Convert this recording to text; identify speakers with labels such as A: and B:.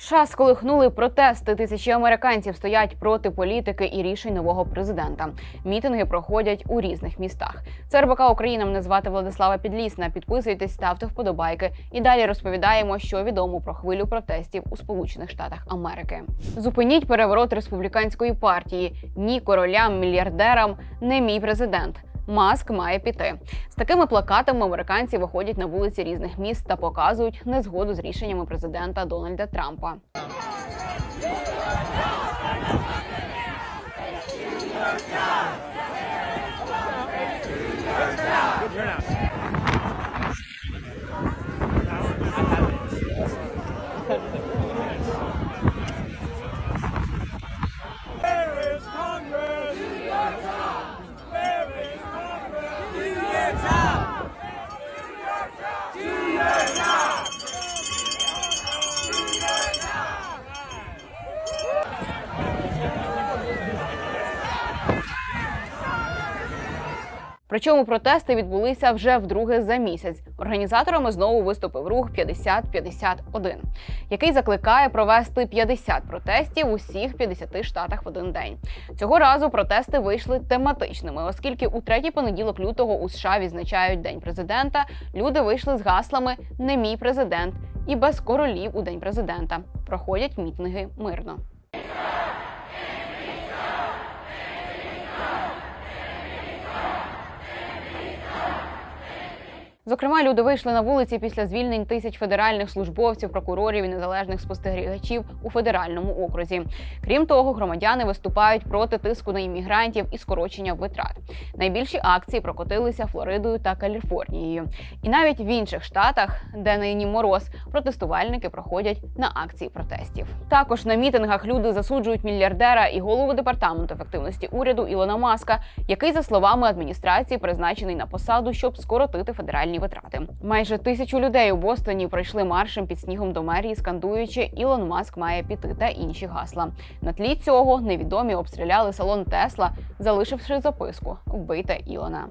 A: США сколихнули протести. Тисячі американців стоять проти політики і рішень нового президента. Мітинги проходять у різних містах. Це РБК Україна. Мене звати Владислава Підлісна. Підписуйтесь, ставте вподобайки. І далі розповідаємо, що відомо про хвилю протестів у Сполучених Штатах Америки. Зупиніть переворот республіканської партії. Ні королям, мільярдерам, не мій президент. Маск має піти. З такими плакатами американці виходять на вулиці різних міст та показують незгоду з рішеннями президента Дональда Трампа.
B: Where
A: Причому протести відбулися вже вдруге за місяць. Організаторами знову виступив рух 50-51, який закликає провести 50 протестів у всіх 50 штатах в один день. Цього разу протести вийшли тематичними, оскільки у третій понеділок лютого у США відзначають День президента. Люди вийшли з гаслами Не мій президент і без королів у день президента. Проходять мітинги мирно. Зокрема, люди вийшли на вулиці після звільнень тисяч федеральних службовців, прокурорів і незалежних спостерігачів у федеральному окрузі. Крім того, громадяни виступають проти тиску на іммігрантів і скорочення витрат. Найбільші акції прокотилися Флоридою та Каліфорнією. І навіть в інших штатах, де нині мороз, протестувальники проходять на акції протестів. Також на мітингах люди засуджують мільярдера і голову департаменту ефективності уряду Ілона Маска, який, за словами адміністрації, призначений на посаду, щоб скоротити федеральні витрати. Майже тисячу людей у Бостоні пройшли маршем під снігом до мерії, скандуючи Ілон Маск має піти та інші гасла. На тлі цього невідомі обстріляли салон Тесла, залишивши записку Вбийте Ілона.